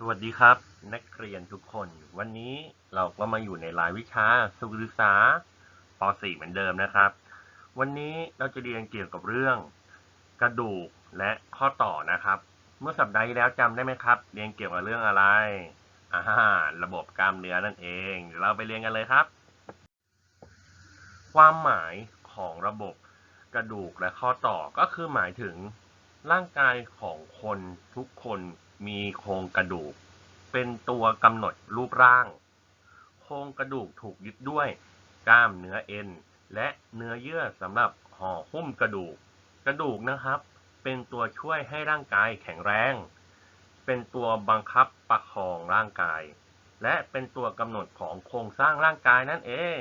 สวัสดีครับ นักเรียนทุกคน วันนี้เราก็มาอยู่ในรายวิชาสุขศึกษาป .4 เหมือนเดิมนะครับ วันนี้เราจะเรียนเกี่ยวกับเรื่อง กระดูกและข้อต่อนะครับ เมื่อสัปดาห์ที่แล้วจำได้ไหมครับ เรียนเกี่ยวกับเรื่องอะไรอ่าระบบกล้ามเนื้อนั่นเองเดี๋ยวเราไปเรียนกันเลยครับ ความหมายของระบบกระดูกและข้อต่อก็คือหมายถึง ร่างกายของคนทุกคนมีโครงกระดูก เป็นตัวกำหนดรูปร่าง โครงกระดูกถูกยึดด้วย กล้ามเนื้อเอ็น และเนื้อเยื่อสำหรับห่อหุ้มกระดูก กระดูกนะครับ เป็นตัวช่วยให้ร่างกายแข็งแรง เป็นตัวบังคับประคองร่างกาย และเป็นตัวกำหนดของโครงสร้างร่างกายนั่นเอง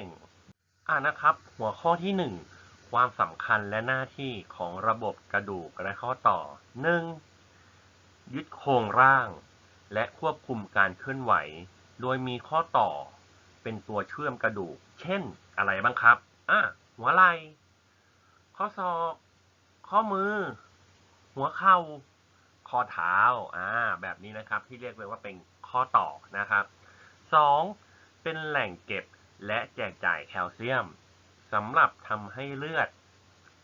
อ่านะครับ หัวข้อที่หนึ่ง ความสำคัญและหน้าที่ของระบบกระดูกและข้อต่อ 1. ยึดโครงร่าง และควบคุมการเคลื่อนไหว โดยมีข้อต่อ เป็นตัวเชื่อมกระดูก เช่น อะไรบ้างครับอะหัวไหล่ ข้อศอก ข้อมือ หัวเข่า ข้อเท้า อ่า แบบนี้นะครับ ที่เรียกเลยว่าเป็นข้อต่อนะครับ 2. เป็นแหล่งเก็บและแจกจ่ายแคลเซียม สำหรับทำให้เลือด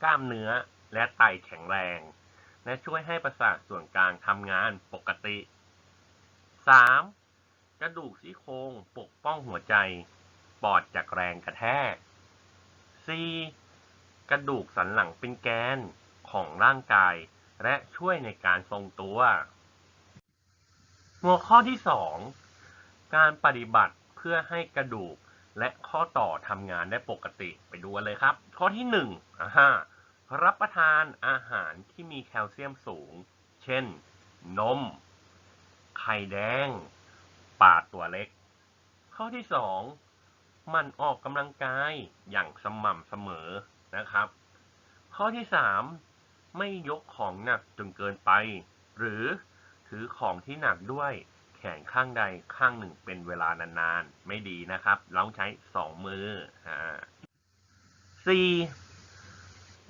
กล้ามเนื้อและไตแข็งแรง และช่วยให้ประสาทส่วนกลางทำงานปกติ 3. กระดูกซี่โครงปกป้องหัวใจ ปอดจากแรงกระแทก 4. กระดูกสันหลังเป็นแกนของร่างกาย และช่วยในการทรงตัว หัวข้อที่ 2 การปฏิบัติเพื่อให้กระดูก และข้อต่อทำงานได้ปกติไปดูกันเลยครับ ข้อที่หนึ่งอ่าฮะรับประทานอาหารที่มีแคลเซียมสูง เช่น นม ไข่แดง ปลาตัวเล็ก ข้อที่สองมันออกกำลังกายอย่างสม่ำเสมอนะครับ ข้อที่สามไม่ยกของหนักจนเกินไป หรือถือของที่หนักด้วย ขนข้างใดข้างหนึ่งเป็นเวลานานๆ ไม่ดีนะครับ เราต้องใช้สองมืออ่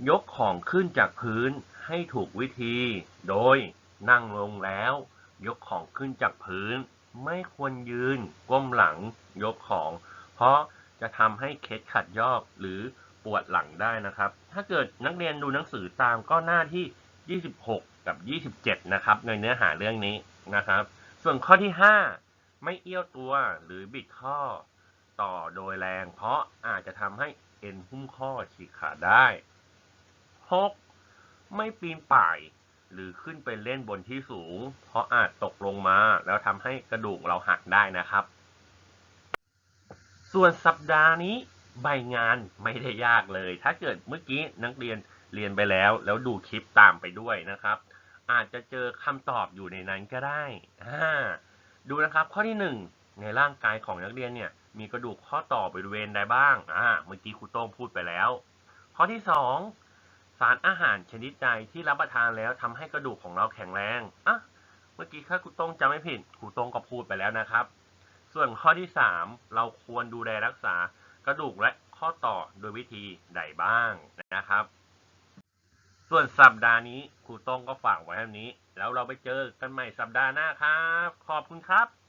ยกของขึ้นจากพื้นให้ถูกวิธี โดยนั่งลงแล้ว ยกของขึ้นจากพื้น ไม่ควรยืน ก้มหลัง ยกของ เพราะจะทำให้เคล็ดขัดยอกหรือปวดหลังได้นะครับ ถ้าเกิดนักเรียนดูหนังสือตามก็หน้าที่ 26 กับ 27 นะครับ ในเนื้อหาเรื่องนี้นะครับ ส่วนข้อที่ 5 ไม่เอี้ยวตัวหรือบิดข้อ ต่อโดยแรงเพราะอาจจะทำให้เอ็นหุ้มข้อฉีกขาดได้ 6. ไม่ปีนป่ายหรือขึ้นไปเล่นบนที่สูง เพราะอาจตกลงมาแล้วทำให้กระดูกเราหักได้นะครับ ส่วนสัปดาห์นี้ใบงานไม่ได้ยากเลย ถ้าเกิดเมื่อกี้นักเรียนเรียนไปแล้ว แล้วดูคลิปตามไปด้วยนะครับ อาจจะเจอคำตอบอยู่ในนั้นก็ได้ดูนะครับข้อที่หนึ่งในร่างกายของนักเรียนเนี่ยมีกระดูกข้อต่อบริเวณใดบ้างอ่าเมื่อกี้ครูโต้งพูดไปแล้ว ข้อที่สองสารอาหารชนิดใดที่รับประทานแล้วทำให้กระดูกของเราแข็งแรงอะเมื่อกี้ถ้าครูโต้งจำไม่ผิดครูโต้งก็พูดไปแล้วนะครับ ส่วนข้อที่สามเราควรดูแลรักษากระดูกและข้อต่อโดยวิธีใดบ้างนะครับ ส่วนสัปดาห์นี้ครูต้งก็ฝากไว้เท่านี้ แล้วเราไปเจอกันใหม่สัปดาห์หน้าครับ ขอบคุณครับ